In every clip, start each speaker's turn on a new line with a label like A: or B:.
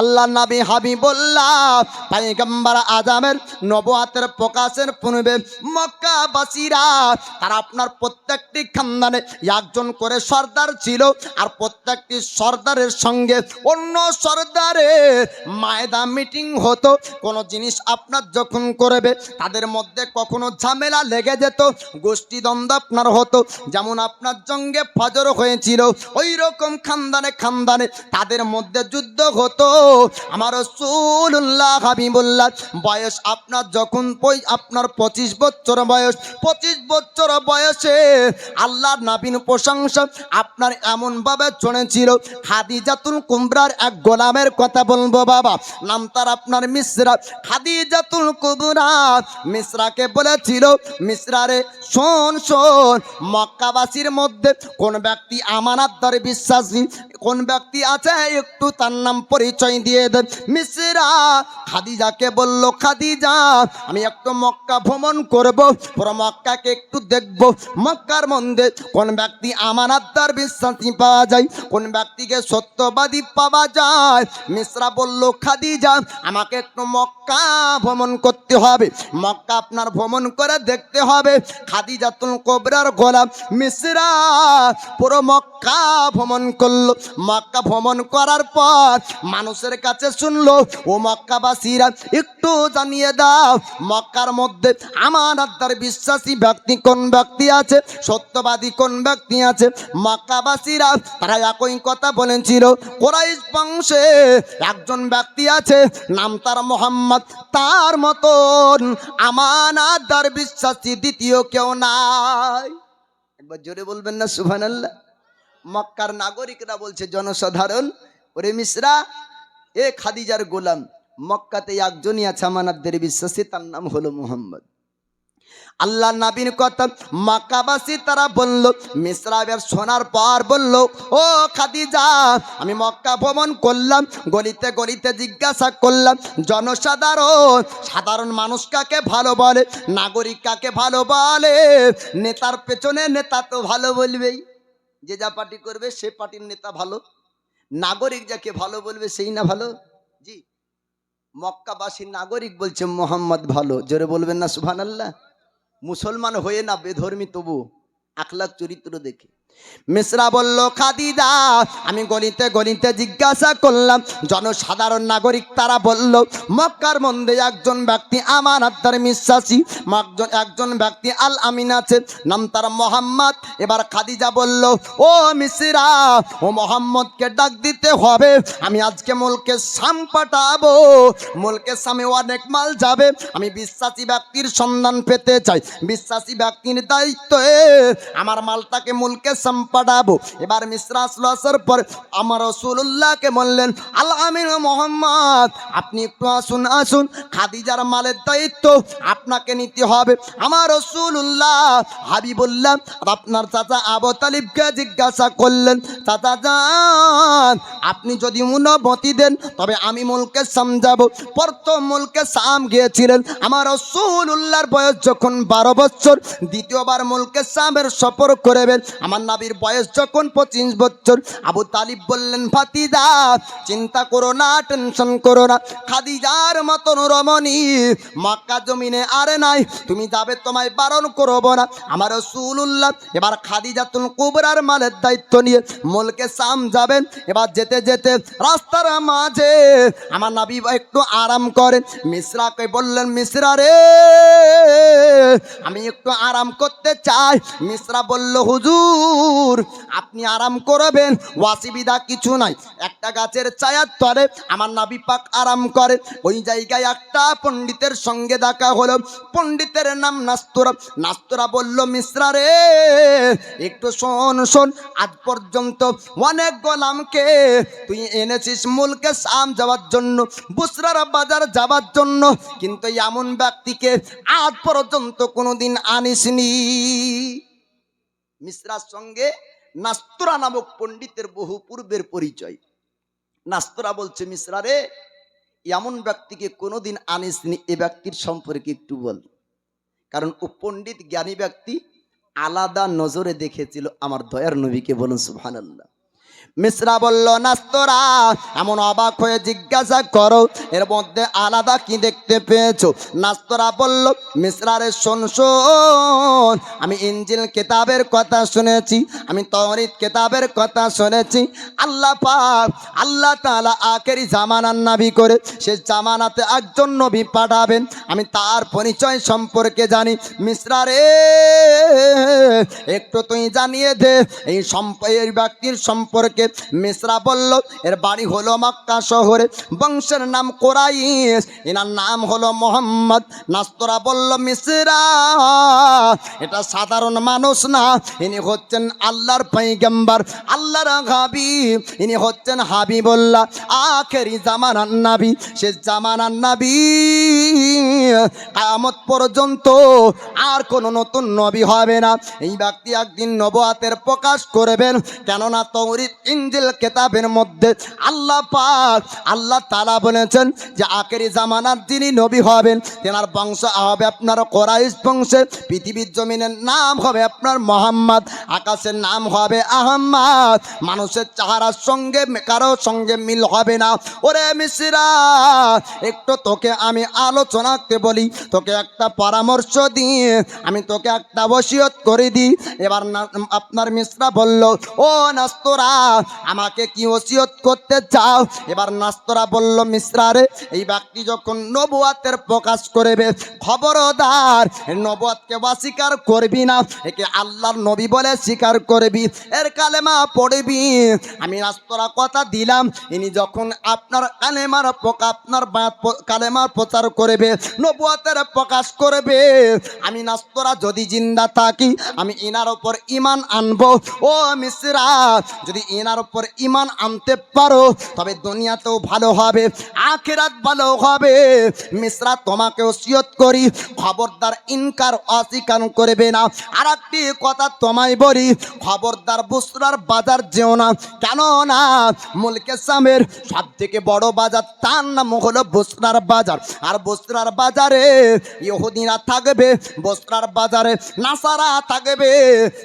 A: আল্লাহ নাবি হাবিবুল্লাহ পাইগাম্বার আজামের নবুয়াতের প্রকাশের পূর্বে মক্কাবাসীরা তারা আপনার প্রত্যেকটি খানদানে একজন করে সর্দার ছিল আর প্রত্যেকটি সর্দারের সঙ্গে অন্য সর্দারের মায়দা মিটিং হতো। কোনো জিনিস আপনার যখন করবে, তাদের মধ্যে কখনো ঝামেলা লেগে যেত গোষ্ঠী দ্বন্দ্ব আপনার হতো। যেমন আপনার জঙ্গে ফজর হয়েছিল ওই রকম খানদানে খানদানে তাদের মধ্যে যুদ্ধ হতো। আমার রসুল্লাহ হাবিবুল্লাহ, বয়স আপনার যখন আপনার পঁচিশ বছর বয়স, পঁচিশ বছর বয়সে আল্লাহর নাবিন প্রশংসা আপনার এমনভাবে চলেছিল খাদিজাতুল কুমরার এক গোলামের কথা বলব বাবা, নাম তার আপনার মিশ্রা, খাদিজাতুল কুবরা মিশ্রাকে বলেছিল মিশ্রারে শোন শোন, মক্কাবাসীর মধ্যে কোন ব্যক্তি আমানাতদার বিশ্বাসী, কোন ব্যক্তি আছে একটু তার নাম পরিচয় দিয়ে দেন খাদিজাকে বলল, খাদিজা, আমি একটু মক্কা ভ্রমণ করব, পুরো মক্কাকে একটু দেখব। মক্কার মধ্যে কোন ব্যক্তি আমানাতদার বিশ্বাসী পাওয়া যায়, কোন ব্যক্তিকে সত্যবাদী পাওয়া যায়? মিশ্রা বলল, খাদিজা, আমাকে একটু মক্কা ভ্রমণ করতে হবে। মক্কা আপনার ভ্রমণ করে দেখতে হবে। খাদিজাতুল কোবরার গোলাম মিশ্রা পুরো মক্কা ভ্রমণ করল। মক্কা ভ্রমণ করার পর মানুষের কাছে শুনলো, ও মক্কাবাসীরা, একটু জানিয়ে দাও, মক্কার মধ্যে আমার আত্মার বিশ্বাসী ব্যক্তি কোন ব্যক্তি আছে? সত্যবাদী কোন ব্যক্তি আছে? মক্কাবাসীরা তারা একই কথা বলেছিল, কোরাইশ বংশে একজন ব্যক্তি আছে, নাম তার মোহাম্মদ, তার মতন আমানাদার বিশ্বাসী দ্বিতীয় কেউ নাই। একবার জোরে বলবেন না সুভানাল্লাহ মক্কার নাগরিকরা বলছে, জনসাধারণ, ওরে মিশ্রা এ খাদিজার গোলাম, মক্কাতে একজনই আছে আমানাদের বিশ্বাসী, তার নাম হলো মোহাম্মদ। আল্লাহ নাবির কথা মক্কাবাসী তারা বলল মিশ্রাবের শোনার পর বলল, ও খাদিজা, আমি মক্কা ভ্রমণ করলাম, গলিতে গলিতে জিজ্ঞাসা করলাম, জনসাধারণ, সাধারণ মানুষ কাকে ভালো বলে, নাগরিক কাকে ভালো বলে? নেতার পেছনে নেতা তো ভালো বলবেই, যে যা পার্টি করবে সে পার্টির নেতা ভালো। নাগরিক যাকে ভালো বলবে সেই না ভালো? জি। মক্কাবাসী নাগরিক বলছে, মোহাম্মদ ভালো। জোরে বলবেন না সুহান আল্লাহ মুসলমান হয়ে না বেধর্মী তবু? আখলাক চরিত্র দেখে। মিশ্রা বলল, খাদিজা, আমি গলিতে গলিতে জিজ্ঞাসা করলাম। জনসাধারণ নাগরিক তারা বলল, মক্কার মধ্যে একজন ব্যক্তি আমার আত্মার বিশ্বাসী, একজন একজন ব্যক্তি আল আমিন আছে, নাম তার মোহাম্মদ। এবার খাদিজা বলল, ও মিশ্রা, ও মোহাম্মদকে ডাক দিতে হবে। আমি আজকে মুলকে সাম পাঠাবো। মুলকে সামে অনেক মাল যাবে। আমি বিশ্বাসী ব্যক্তির সন্ধান পেতে চাই। বিশ্বাসী ব্যক্তির দায়িত্বে আমার মালটাকে মুলকে সাম পাঠাবো। এবার মিশ্রা আসলো আসার পর আমার রসুল্লাহকে বললেন, আল আমিন মোহাম্মদ, আপনি একটু আসুন আসুন। খাদিজার মালের দায়িত্ব আপনাকে নিতে হবে। আমার রসুল্লাহ হাবিবুল্লাহ আর আপনার চাচা আবু তালিবকে জিজ্ঞাসা করলেন, চাচা যান আপনি যদি অনুমতি দেন, তবে আমি মুলকে সামজাবো। প্রথম মুলকে সাম গিয়েছিলেন। আমার রসুল্লাহর বয়স যখন বারো বছর, দ্বিতীয়বার মুলকে সামের সফর করবেন। আমার নাবির বয়স যখন পঁচিশ বছর, আবু তালিব বললেন, ফাতিদা, চিন্তা করো না, টেনশন করো না। খাদিজার মতন রমণী, মক্কা জমিনে আরে নাই। তুমি যাবে, তোমায় বারণ করব না। আমার রসুল্লাহ এবার খাদিজা খাদিজাতুল কুবরার মালের দায়িত্ব নিয়ে মুলকে সাম যাবেন। এবার যেতে যেতে রাস্তার মাঝে আমার নাবি একটু আরাম করেন। মিশ্রাকে বললেন মিশ্রা রে, আমি একটু আরাম করতে চাই। মিশ্রা বলল, হুজুর আপনি আরাম করবেন, অসুবিধা কিছু নাই। একটা গাছের ছায়ার তরে আমার নাবি পাক আরাম করে। ওই জায়গায় একটা পণ্ডিতের সঙ্গে দেখা হলো। পণ্ডিতের নাম নাস্তরা। নাস্তরা বলল, মিশ্রা রে, একটু শোন শোন। আজ পর্যন্ত অনেক গোলামকে তুই এনেছিস মুলকে সাম যাওয়ার জন্য, বুসরার বাজার যাওয়ার জন্য। কিন্তু এমন ব্যক্তিকে আজ পর্যন্ত কোনোদিন আনিসনি। মিশ্রার সঙ্গে নাস্তরা নামক পণ্ডিতের বহু পূর্বের পরিচয়। নাস্তরা বলছে, মিশ্রারে, এমন ব্যক্তিকে কোনোদিন আনিসনি, এ ব্যক্তির সম্পর্কে একটু বল। কারণ ও পণ্ডিত জ্ঞানী ব্যক্তি আলাদা নজরে দেখেছিল আমার দয়ার নবীকে বলুন, সুবহানাল্লাহ। মিশ্রা বলল, নাস্তরা, এমন অবাক হয়ে জিজ্ঞাসা করো, এর মধ্যে আলাদা কি দেখতে পেয়েছ? নাস্তরা বলল, মিশ্রারে শোন শোন, আমি ইঞ্জিল কেতাবের কথা শুনেছি, আমি তরিত কেতাবের কথা শুনেছি। আল্লাহ পাক, আল্লাহ তাআলা আখেরি জামানার নাবি করে সে জামানাতে একজন নবী পাঠাবেন। আমি তার পরিচয় সম্পর্কে জানি। মিশ্রা রে একটু তুই জানিয়ে দে। এই এই ব্যক্তির সম্পর্কে মিশ্রা বলল, এর বাড়ি হলো মক্কা শহরে। বংশের নাম কোরাইশ। এনার নাম হলো মোহাম্মদ। নাস্তরা বলল মিশ্রা এটা সাধারণ মানুষ না। ইনি হচ্ছেন আল্লাহর পৈগম্বর, আল্লাহর হাবিব ইনি হচ্ছেন হাবিবুল্লাহ, আখেরি জামানার নাবি। সে জামানার নাবি। কায়ামত পর্যন্ত আর কোনো নতুন নবী হবে না। এই ব্যক্তি একদিন নবয়াতের প্রকাশ করবেন। কেননা তৌরিত ইঞ্জিল কেতাবের মধ্যে আল্লাহ পাক, আল্লাহ তালা বলেছেন যে, আখেরি জামানার যিনি নবী হবেন, তেনার বংশ হবে আপনার কোরাইশ বংশে, পৃথিবীর জমিনের নাম হবে আপনার মোহাম্মদ, আকাশের নাম হবে আহম্মদ। মানুষের চেহারার সঙ্গে, কারও সঙ্গে মিল হবে না। ওরে মিশ্রা একটু তোকে আমি আলোচনাতে বলি, তোকে একটা পরামর্শ দিয়ে আমি তোকে একটা বসিয়ত করে দিই এবার আপনার মিশ্রা বলল, ও নাস্তরা, আমাকে কি ওসিয়ত করতে চাও? এবার নাস্তরা বলল, মিশ্রা রে, এই ব্যক্তি যখন নবুয়াতের প্রকাশ করবে, খবরদার, নবুয়াতকে অস্বীকার করবি না, একে আল্লাহর নবী বলে স্বীকার করবি, এর কালেমা পড়বি। আমি নাস্তরা কথা দিলাম, ইনি যখন আপনার কালেমার আপনার কালেমার প্রচার করবে, নবুয়াতের প্রকাশ করবে, আমি নাস্তরা যদি জিন্দা থাকি আমি ইনার ওপর ইমান আনব। ও মিশ্রা যদি ইনার ওপর ইমান আনতে পারো, তবে দুনিয়াতেও ভালো হবে, আখেরাত ভালো হবে। মিশ্রা তোমাকে ওসিয়ত করি, খবরদার ইনকার অস্বীকার করবে না। আর একটি কথা তোমায় বলি, খবরদার বুসরার বাজার যেও না। কেন না মুলকে সামের সব থেকে বড় বাজার, তার নাম হলো বসরার বাজার। আর বসরার বাজারে ইহুদিরা থাকবে, বসরার বাজারে নাসারা থাকবে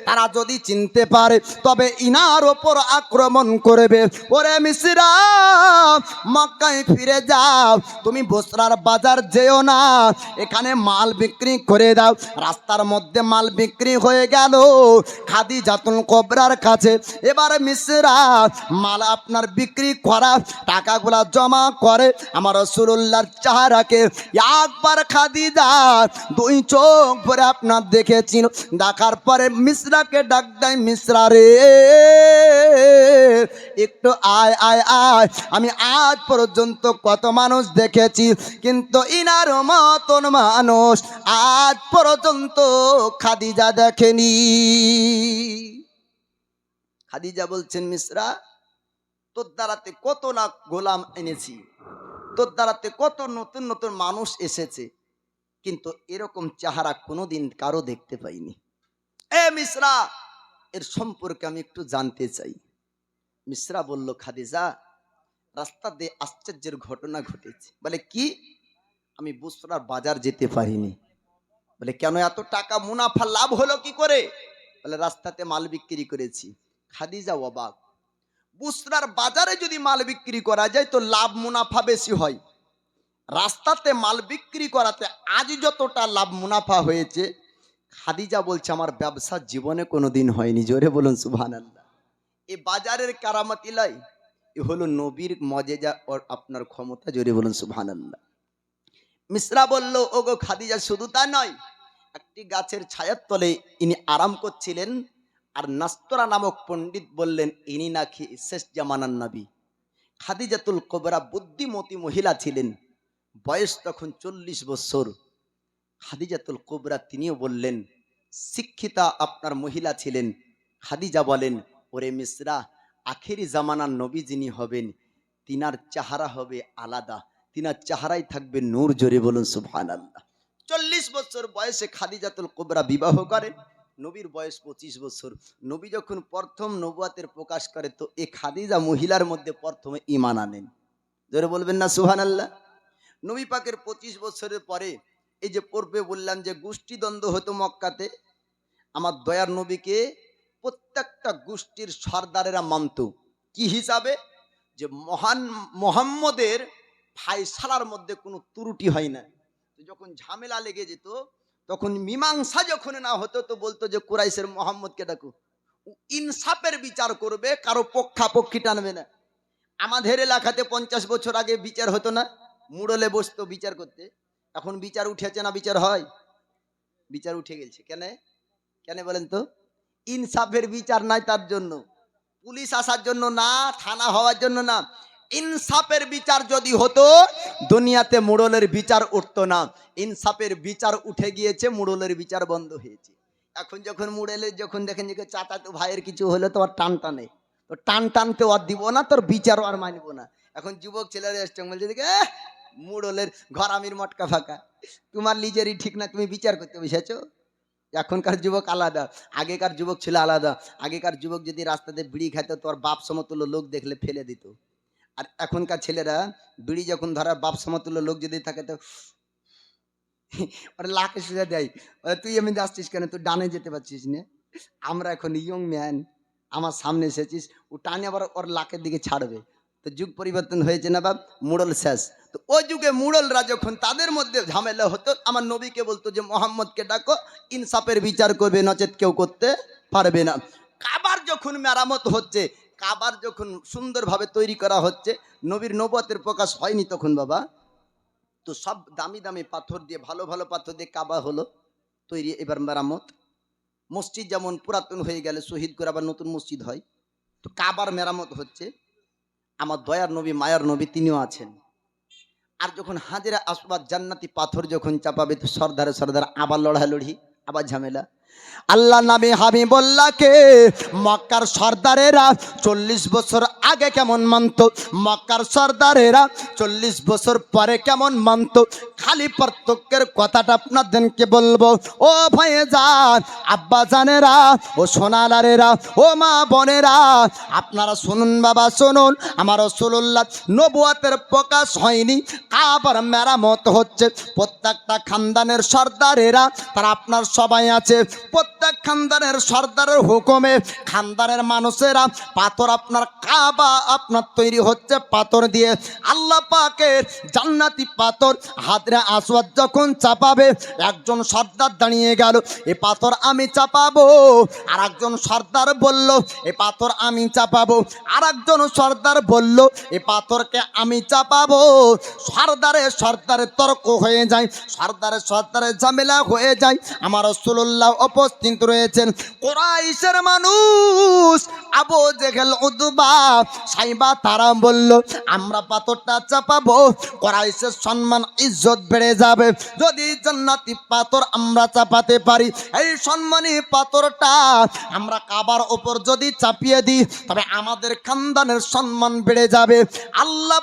A: তারা যদি চিনতে পারে, তবে ইনার ওপর আক্রমণ করবে। ওরে মিশ্রা মক্কায় ফিরে যাও। তুমি বসরার বাজার যেও না। এখানে মাল বিক্রি করে দাও। রাস্তার মধ্যে মাল বিক্রি হয়ে গেল। খাদি জাতুল কবরার কাছে। এবার মিশ্রা মাল আপনার বিক্রি করা, টাকাগুলা জমা করে আমার রসুল্লাহর চাহারাকে। একবার খাদি যা দুই চোখ ভরে আপনার দেখেছি দেখার পরে মিশ্রাকে ডাক দেয়, মিশ্রা রে, একটু আয় আয় আয়। আমি আজ পর্যন্ত কত মানুষ দেখেছি, কিন্তু ইনার মতন মানুষ আজ পর্যন্ত খাদিজা দেখেনি। খাদিজা বলছেন, মিশ্রা, তোর দ্বারাতে কত না গোলাম এনেছি, তোর দ্বারাতে কত নতুন নতুন মানুষ এসেছে, কিন্তু এরকম চেহারা কোনোদিন কারও দেখতে পাইনি। এ মিশ্রা, এর সম্পর্কে আমি একটু জানতে চাই। মিশ্রা বলল, খাদিজা, রাস্তা দিয়ে আশ্চর্যের ঘটনা ঘটেছে। বলে, কি? আমি বুসরার বাজার যেতে পারিনি। বলে, কেন এত টাকা মুনাফা লাভ হলো কি করে? বলে, রাস্তাতে মাল বিক্রি করেছি। খাদিজা অবাক। বুসরার বাজারে যদি মাল বিক্রি করা যায় তো লাভ মুনাফা বেশি হয়। রাস্তাতে মাল বিক্রি করাতে আজ যতটা লাভ মুনাফা হয়েছে খাদিজা বলছে, আমার ব্যবসা জীবনে কোনো দিন হয়নি। জোরে বলুন সুবহান আল্লাহ এ বাজারের কারামত ইলাই, এ হলো নবীর মজেজা ওর আপনার ক্ষমতা, জোরে বলুন সুবহান আল্লাহ মিশ্রা বলল, ওগো খাদিজা, শুধু তা নয়, একটি গাছের ছায়ার তলে ইনি আরাম করছিলেন আর নাস্তরা নামক পণ্ডিত বললেন, ইনি নাকি শেষ জামানার নবী। খাদিজাতুল কোবরা বুদ্ধিমতী মহিলা ছিলেন, বয়স তখন চল্লিশ বছর। খাদিজাতুল কোবরা তিনিও বললেন, শিক্ষিতা আপনার মহিলা ছিলেন। খাদিজা বলেন, ওরে মিশ্রা আখেরি জামানার নবী যিনি হবেন, তিনার চেহারা হবে আলাদা, তিনার চাহারাই থাকবে নূর জোরে বলুন সুবহান আল্লাহ চল্লিশ বছর বয়সে খাদিজাতুল কোবরা বিবাহ করেন, নবীর বয়স পঁচিশ বছর। নবী যখন প্রথম নবুয়াতের প্রকাশ করে, তো এ খাদিজা মহিলার মধ্যে প্রথমে ইমান আনেন। জোরে বলবেন না সুহান আল্লাহ নবী পাকের পঁচিশ বছরের পরে এই যে পূর্বে বললাম যে গোষ্ঠীদ্বন্দ্ব হতো মক্কাতে, আমার দয়ার নবীকে প্রত্যেকটা গোষ্ঠীর সর্দারেরা মানত। কি হিসাবে? যে মহান মোহাম্মদের ফাইসালার মধ্যে কোনো ত্রুটি হয় না। যখন ঝামেলা লেগে যেত, তখন মীমাংসা যখন না হতো, তো বলতো যে কুরাইশের মোহাম্মদকে ডাকো। ইনসাফের বিচার করবে, কারও পক্ষাপক্ষি টানবে না। আমাদের এলাকাতে পঞ্চাশ বছর আগে বিচার হতো না। মুড়লে বসতো বিচার করতে। এখন বিচার উঠেছে না বিচার হয়? বিচার উঠে গেছে। কেন? কেন বলেন তো? ইনসাফের বিচার নাই তার জন্য। পুলিশ আসার জন্য না থানা হওয়ার জন্য না। ইনসাফের বিচার যদি হতো দুনিয়াতে মুড়লের বিচার উঠতো না। ইনসাফের বিচার উঠে গিয়েছে মুড়লের বিচার বন্ধ হয়েছে। এখন যখন মুড়েলের যখন দেখেন যে চাচা তো ভাইয়ের কিছু হলে তো আর টান টানে। তো টান টানতে আর দিব না তোর বিচারও আর মানব না। এখন যুবক ছেলেরা এসছে বলছে দেখে "এহ, মুড়লের ঘর আমির মটকা ফাঁকা। তোমার নিজেরই ঠিক না, তুমি বিচার করতে বসেছো? এখনকার যুবক আলাদা, আগেকার যুবক ছিল আলাদা। আগেকার যুবক যদি রাস্তাতে বিড়ি খাইতো, তোর বাপ সমতুল্য লোক দেখলে ফেলে দিত। আর এখনকার ছেলেরা বিড়ি যখন ধরার বাপ সমতুল্য লোক যদি থাকে তো ওরা লাখে সুজা দেয়। তুই এমনি আসছিস কেন? তুই ডানে যেতে পারছিস না। আমরা এখন ইয়ং ম্যান আমার সামনে এসেছিস, ও টানে আবার ওর লাখের দিকে ছাড়বে। তো যুগ পরিবর্তন হয়েছে না বাপ? মুড়ল শেষ। তো ওই যুগে মুড়লরা যখন তাদের মধ্যে ঝামেলা হতো, আমার নবীকে বলতো যে, মোহাম্মদকে ডাকো, ইনসাফের বিচার করবে, নচেত কেউ করতে পারবে না। কাবার যখন মেরামত হচ্ছে, কাবার যখন সুন্দরভাবে তৈরি করা হচ্ছে, নবীর নবতের প্রকাশ হয়নি তখন বাবা। তো সব দামি দামি পাথর দিয়ে, ভালো ভালো পাথর দিয়ে কাবা হলো, তৈরি এবার মেরামত। মসজিদ যেমন পুরাতন হয়ে গেলে শহীদ করে আবার নতুন মসজিদ হয়। তো কাবার মেরামত হচ্ছে। আমার দয়ার নবী, মায়ার নবী তিনিও আছেন। আর যখন হাজিরা আসবাদ জান্নাতি পাথর যখন চাপাবে, তো সর্দারে সর্দার আবার লড়ালড়ি আবার ঝামেলা। আল্লাহ নামে হাবিবুল্লাহকে মক্কার সর্দারেরা চল্লিশ বছর আগে কেমন মানত? মক্কার সর্দারেরা চল্লিশ বছর পরে কেমন মানত? খালি পার্থক্যের কথাটা আপনাদেরকে বলব। ও ভয়ে যান আব্বা জানেরা, ও সোনালারেরা, ও মা বোনেরা, আপনারা শুনুন বাবা, শুনুন। আমার রসুল্লাহ নবুয়াতের প্রকাশ হয়নি। কাবার মেরামত হচ্ছে প্রত্যেকটা খানদানের সর্দারেরা, তারা আপনার সবাই আছে। প্রত্যেক খানদানের সর্দারের হুকুমে খানদানের মানুষেরা পাথর আপনার কাবা আপনার তৈরি হচ্ছে পাথর দিয়ে। আল্লাহ পাকের জান্নাতি পাথর হাতরে আসওয়াদ যখন চাপাবে, একজন সর্দার দাঁড়িয়ে গেল, এ পাথর আমি চাপাবো। আর একজন সর্দার বলল, এ পাথর আমি চাপাবো। আর একজন সর্দার বলল, এ পাথরকে আমি চাপাবো। সর্দারে সর্দারে তর্ক হয়ে যায়, সর্দারে সর্দারে ঝামেলা হয়ে যায়। আমার রসুল্লাহ উপস্থিত রয়েছেন। কোরাইশের মানুষ, আবু জেগেল উদ্বা সাইবা তারা বলল, আমরা পাথরটা চাপাবো, কোরাইশের সম্মান, ইজ্জত বেড়ে যাবে। যদি জান্নাতি পাথর আমরা চাপাতে পারি, এই সম্মানী পাথরটা আমরা কাবার ওপর যদি চাপিয়ে দিই, তবে আমাদের খানদানের সম্মান বেড়ে যাবে। আল্লাহ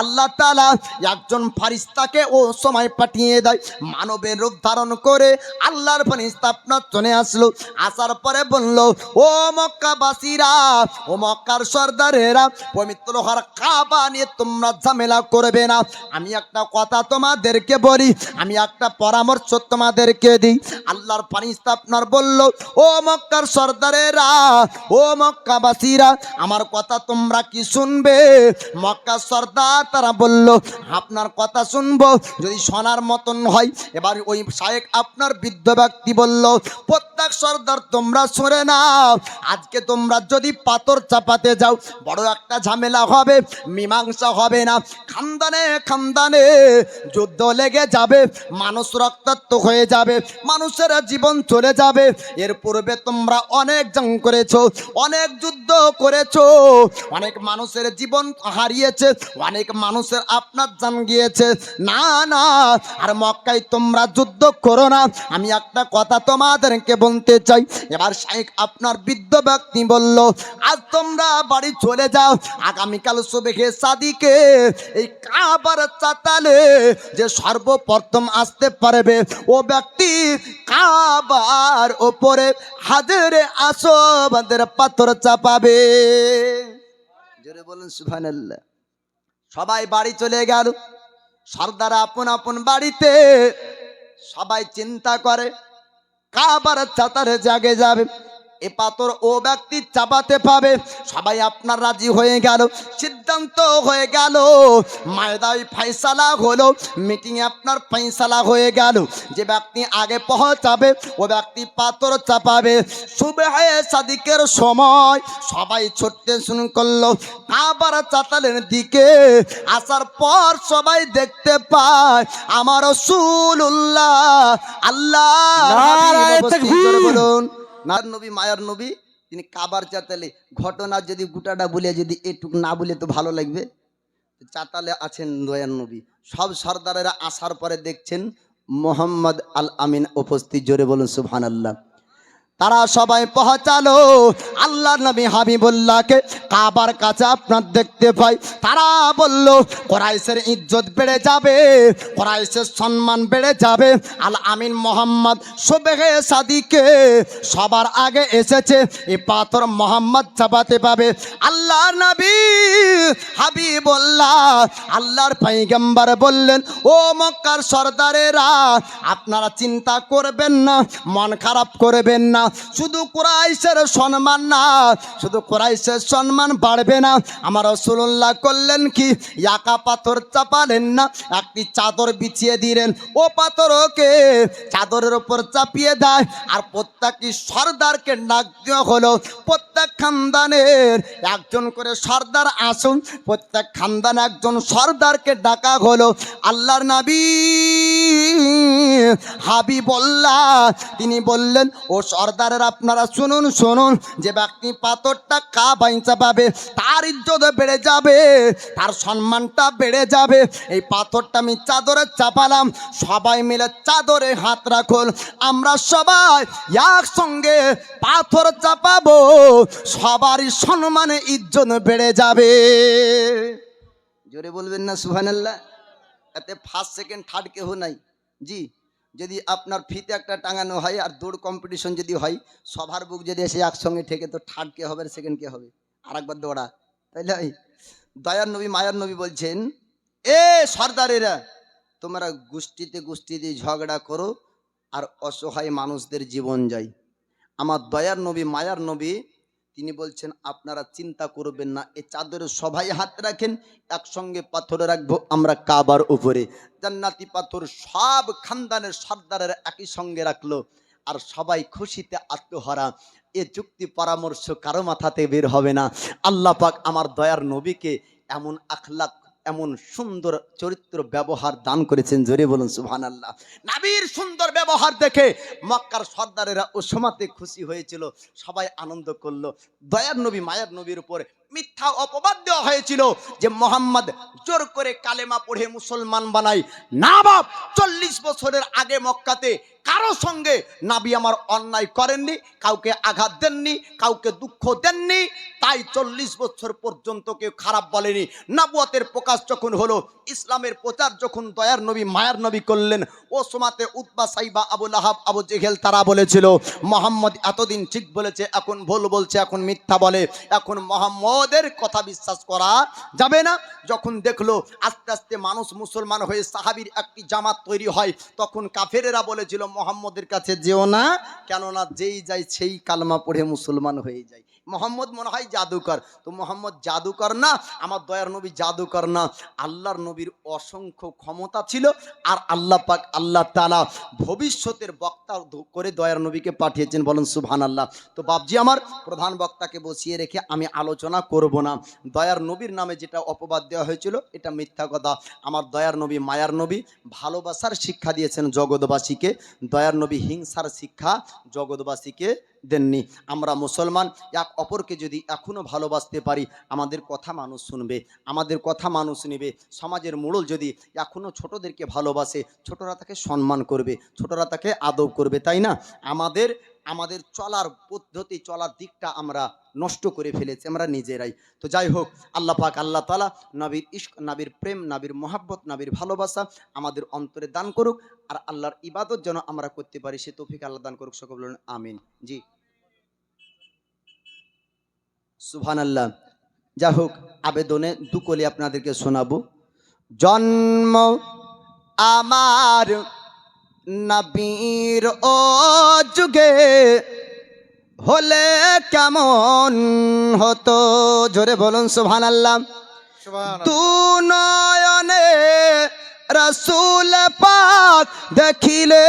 A: আল্লাহ তালা একজন ফারিস্তাকে ও সময় পাঠিয়ে দেয়, মানবের রূপ ধারণ করে আল্লাহর ফারিস্তা আপনার চলে আসলো। আসার পরে বলল, ও মক্কাবাসীরা, ও মক্কার সর্দারেরা, পবিত্র হওয়ার কাবা নিয়ে তোমরা ঝামেলা করবে না। আমি একটা কথা তোমাদেরকে বলি, আমি একটা পরামর্শ তোমাদেরকে দিই। আল্লাহর ফারিস্তা আপনার বলল, ও মক্কার সর্দারেরা, ও মক্কাবাসীরা, আমার কথা তোমরা কি শুনবে? মক্কা সর্দার তারা বলল, আপনার কথা শুনব, যদি শোনার মতন হয়। এবার ওই শায়েক আপনার বৃদ্ধ ব্যক্তি বলল, প্রত্যেক সর্দার তোমরা শুনে নাও। আজকে তোমরা যদি পাথর চাপাতে যাও। বড় একটা ঝামেলা হবে, মীমাংসা হবে না। খানদানে খানদানে যুদ্ধ লেগে যাবে, মানুষ রক্তাক্ত হয়ে যাবে, মানুষের জীবন চলে যাবে। এর পূর্বে তোমরা অনেক জং করেছ, অনেক যুদ্ধ করেছ। অনেক মানুষের জীবন হারিয়েছে, অনেক মানুষের আপনার জান গিয়েছে। না না, আর মক্কায় তোমরা যুদ্ধ করো না। আমি একটা কথা তোমাদেরকে বলতে চাই। এবার শাইখ আপনার বৃদ্ধ ব্যক্তি বলল, আজ তোমরা বাড়ি চলে যাও। আগামীকাল সুবেহে সাদিকে এই কাবার চাতালে যে সর্বপ্রথম আসতে পারবে, ও ব্যক্তি কাবার ওপরে হাজারে আসো, আমাদের পাথর চাপাবে। জোরে বলুন, সুবহানাল্লাহ। সবাই বাড়ি চলে গেল। সর্দার আপন আপন বাড়িতে সবাই চিন্তা করে, কাবার চাতারে জাগে যাবে। এ পাথর ও ব্যক্তি চাপাতে পাবে। সবাই আপনার রাজি হয়ে গেল সিদ্ধান্ত হয়ে গেল। মায়দাই ফাইসালা হলো মিটিংয়ে আপনার ফাইসালা হয়ে গেল। যে ব্যক্তি আগে পৌঁছাবে ও ব্যক্তি পাথর চাপাবে। সুবেহে সাদিকের সময় সবাই ছুটতে শুরু করল আবার চাতালের দিকে আসার পর সবাই দেখতে পায় আমার রসুল্লাহ আল্লাহ বলুন। নার নবী, মায়ার নবী, তিনি কাবার চাতালে, ঘটনা যদি গোটাটা বলে যদি এটুক না বলে তো ভালো লাগবে। চাতালে আছেন দয়ার নবী। সব সর্দারেরা আসার পরে দেখছেন মোহাম্মদ আল আমিন উপস্থিত। জোরে বলুন সুফহান আল্লাহ তারা সবাই পৌঁছালো আল্লাহ নবী হাবিবুল্লাহকে কাবার কাছে আপনার দেখতে পাই। তারা বলল, কোরাইশের ইজ্জত বেড়ে যাবে, কোরাইশের সম্মান বেড়ে যাবে। আল আমিন মোহাম্মদ সুবেহে সাদিকে সবার আগে এসেছে এ পাথর মোহাম্মদ চাপাতে পাবে। আল্লাহ নবী হাবিবুল্লাহ আল্লাহর পাইগাম্বার বললেন, ও মক্কার সর্দারেরা, আপনারা চিন্তা করবেন না, মন খারাপ করবেন না। শুধু কোরাইশের সম্মান না, শুধু কোরাইশের সম্মান বাড়বে না। আমার রসুল্লাহ করলেন কি? একা পাথর চাপালেন না, একটি চাদর বিছিয়ে দিলেন। ও পাথরকে চাদরের ওপর চাপিয়ে দেয় আর প্রত্যেকটি সর্দারকে ডাক দেওয়া হলো। প্রত্যেক খানদানের একজন করে সর্দার আসুন, প্রত্যেক খানদান একজন সর্দারকে ডাকা হলো। আল্লাহর নবী হাবিবুল্লাহ, তিনি বললেন, ও সর্দারের আপনারা শুনুন শুনুন, যে ব্যক্তি পাথরটা কা বাইঞ্চা পাবে, তার ইজ্জত বেড়ে যাবে, তার সম্মানটা বেড়ে যাবে। এই পাথরটা আমি চাদরে চাপালাম, সবাই মিলে চাদরে হাত রাখুন, আমরা সবাই একসঙ্গে পাথর চাপাবো, সবারই সম্মানে ইজ্জত বেড়ে যাবে। জোরে বলবেন না সুহানাল্লাহ এতে ফার্স্ট সেকেন্ড থার্ড কেহ নাই। জি। যদি আপনার ফিতে একটা টাঙানো হয় আর দৌড় কম্পিটিশন যদি হয়, সবার বুক যদি এসে একসঙ্গে ঠেকে তো থার্ড কে হবে সেকেন্ড কে হবে? আর একবার দৌড়া ওই দয়ার নবী, মায়ার নবী বলছেন, এ সর্দারেরা, তোমরা গোষ্ঠীতে গোষ্ঠীতে ঝগড়া করো আর অসহায় মানুষদের জীবন যায় আমার দয়ার নবী, মায়ার নবী তিনি বলছেন, আপনারা চিন্তা করবেন না, এ চাদরে সবাই হাত রাখেন, একসঙ্গে পাথর রাখব আমরা কাবার উপরে। জান্নাতি পাথর সব খানদানের সর্দারের একই সঙ্গে রাখল, আর সবাই খুশিতে আত্মহারা। এ যুক্তি পরামর্শ কারও মাথাতে বের হবে না। আল্লাহ পাক আমার দয়ার নবীকে এমন আখলাক এমন সুন্দর চরিত্র ব্যবহার দান করেছেন, জোরে বলুন সুহান আল্লাহ নাবির সুন্দর ব্যবহার দেখে মক্কার সর্দারেরা ও সমাতে খুশি হয়েছিল, সবাই আনন্দ করল। দয়ার নবী, মায়ার নবীর উপরে মিথ্যা অপবাদ দেওয়া হয়েছিল যে মোহাম্মদ জোর করে কালেমা পড়ে মুসলমান বানাই না বাপ, চল্লিশ বছরের আগে মক্কাতে কারও সঙ্গে নাবি আমার অন্যায় করেননি, কাউকে আঘাত দেননি, কাউকে দুঃখ দেননি, তাই চল্লিশ বছর পর্যন্ত কেউ খারাপ বলেনি। নাবুয়াতের প্রকাশ যখন হলো, ইসলামের প্রচার যখন দয়ার নবী, মায়ার নবী করলেন, ও সমাতে উৎবা সাইবা আবুল আহাব আবু জেহেল, তারা বলেছিল, মোহাম্মদ এতদিন ঠিক বলেছে, এখন ভুল বলছে, এখন মিথ্যা বলে, এখন মোহাম্মদের কথা বিশ্বাস করা যাবে না। যখন দেখল আস্তে আস্তে মানুষ মুসলমান হয়ে সাহাবির একটি জামাত তৈরি হয়, তখন কাফেরেরা বলেছিল, মোহাম্মদের কাছে যেও না, কেননা যেই যায় সেই কালমা পড়ে মুসলমান হয়ে যায়। মোহাম্মদ মনে হয় জাদুকর। তো মোহাম্মদ জাদুকর না, আমার দয়ার নবী জাদুকর না। আল্লাহর নবীর অসংখ্য ক্ষমতা ছিল আর আল্লাহ পাক আল্লাহ তালা ভবিষ্যতের বক্তা করে দয়ার নবীকে পাঠিয়েছেন। বলেন সুবহান আল্লাহ তো বাবজি আমার প্রধান বক্তাকে বসিয়ে রেখে আমি আলোচনা করব না। দয়ার নবীর নামে যেটা অপবাদ দেওয়া হয়েছিল, এটা মিথ্যা কথা। আমার দয়ার নবী মায়ার নবী, ভালোবাসার শিক্ষা দিয়েছেন জগৎবাসীকে। দয়ার নবী হিংসার শিক্ষা জগৎবাসীকে দেননি। আমরা মুসলমান, এক অপরকে যদি এখনও ভালোবাসতে পারি, আমাদের কথা মানুষ শুনবে, আমাদের কথা মানুষ নেবে। সমাজের মোড়ল যদি এখনও ছোটদেরকে ভালোবাসে, ছোটরা তাকে সম্মান করবে, ছোটরা তাকে আদব করবে, তাই না? আমাদের আমাদের চলার পদ্ধতি, চলার দিকটা আমরা নষ্ট করে ফেলেছি, আমরা নিজেরাই। তো যাই হোক, আল্লাহ পাক, আল্লাহ তালা নবীর ইস্ক নবীর প্রেম, নবীর মোহাব্বত, নবীর ভালোবাসা আমাদের অন্তরে দান করুক, আর আল্লাহর ইবাদত যেন আমরা করতে পারি, সে তৌফিক আল্লাহ দান করুক সকল আমিন। জি। সুবহান আল্লাহ যা হোক আবেদনে দুকলি আপনাদেরকে শোনাবো। জন্ম আমার নবীর ও যুগে হলে কেমন হতো? জোরে বলুন সুবহান আল্লাহ তু নয়নে রসুল পাক দেখিলে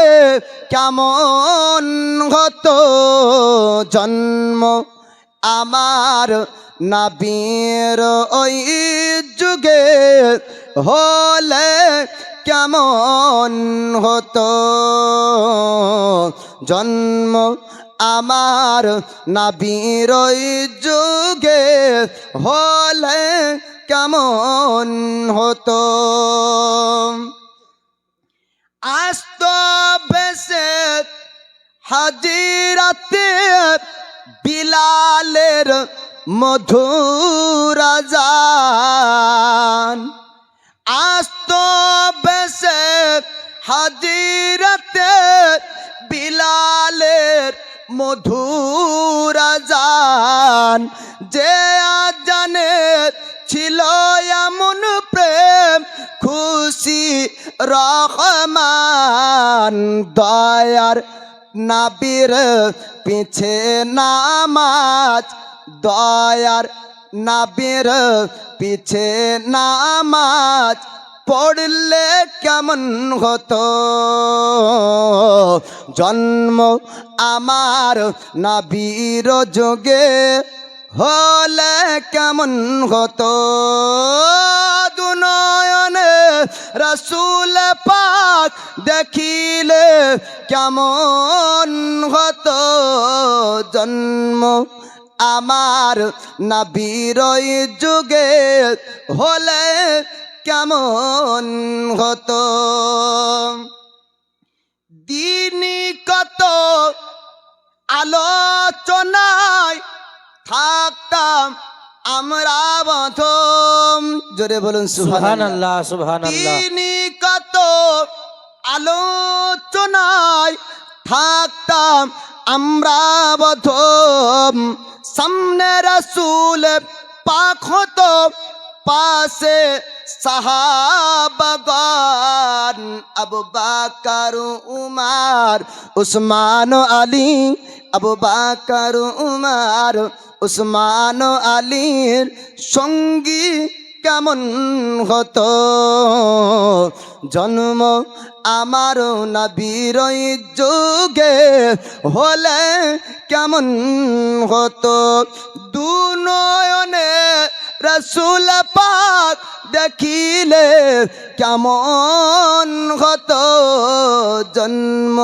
A: কেমন হতো? জন্ম আমার নাবির ওই যুগে হলে কেমন হতো? জন্ম আমার নাবির ওই যুগে হলে কেমন হতো? আস্ত বেসে হাজিরাতে বিলালের মধুরাজান আস্ত বেসে হাজিরাতে বিলালের মধুরাজান যে আজ জানে ছিল এমন প্রেম, খুশি, রহমান, দয়ার নাবির পিছে নামাজ, দয়ার নাবির পিছে নামাজ, পড়লে কেমন হতো? জন্ম আমার নাবির যোগে হলে কেমন হতো? রসুল পাক দেখিলে কেমন হতো জন্ম? আমার নাবির যুগে হলে কেমন হতো? দিনই কত আলোচনায় থাকতাম আমরা বধম জোরে বলুন
B: সুহান আল্লাহ সুহান
A: তিনি কত আলোচনায় থাকতাম আমরা বধম সামনে রসুল পাক হতো পাশে সাহাবাগান আবু বাকার উমার উসমান আলী আবু বাকার উমার। উসমান আলীর সঙ্গী কেমন হতো? জন্ম আমার নবীর যুগে হলে কেমন হতো? দু নয়নে রসুল পাক দেখিলে কেমন হতো? জন্ম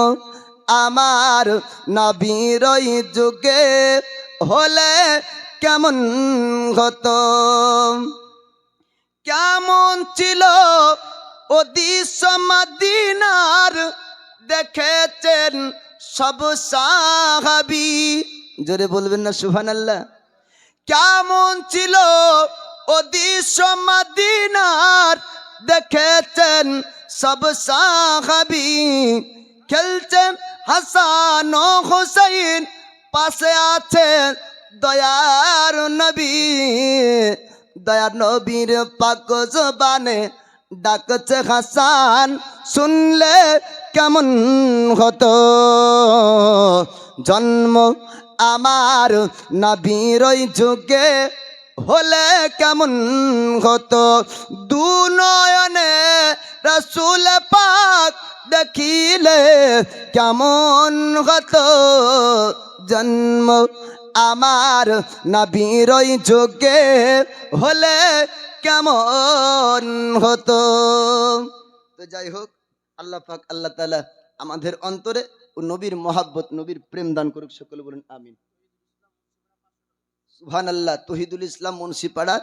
A: আমার নবীর যুগে হলে কেমন হতো? কেমন ছিল ও দৃশ্য মদিনার? দেখেছেন সব সাহাবি। জোরে বলবেন না সুহান আল্লাহ কেমন ছিল ও দৃশ্য মদিনার? দেখেছেন সব সাহাবি। খেলছেন হাসান হোসাইন। পাশে আছে দয়ার নবী। দয়ার নবীর পাক জবানে ডাকছে হাসান, শুনলে কেমন হতো? জন্ম আমার নবীর যুগে হলে কেমন হতো? দু নয়নে রসুল পাক দেখিলে কেমন হতো? জন্ম আমার নবীর ওই যুগে হলে কেমন হতো? তো যাই হোক, আল্লাহ পাক, আল্লাহ তালা আমাদের অন্তরে ও নবীর মহাব্বত, নবীর প্রেম দান করুক, সকলে বলেন, আমিন। সুহান আল্লাহ তহিদুল ইসলাম মুন্সিপাড়ার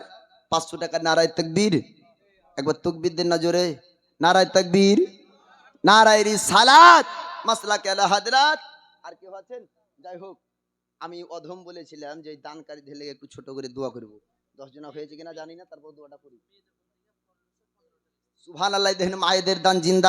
A: পাঁচশো টাকা নারায় তকবীর। একবার তকবীর দেন না জোরে। নারায় তকবীর নারায়রি সালাত মাসলা কেলা হাজরাত। আর কেউ আছেন? যাই হোক, আমি অধম বলেছিলাম যে দানকারী লেগে একটু ছোট করে দোয়া করব। দশ জনা হয়েছে কিনা জানি না, তারপর দোয়াটা করি সুহান আল্লাহ দেখেন মায়েদের দান জিন্দা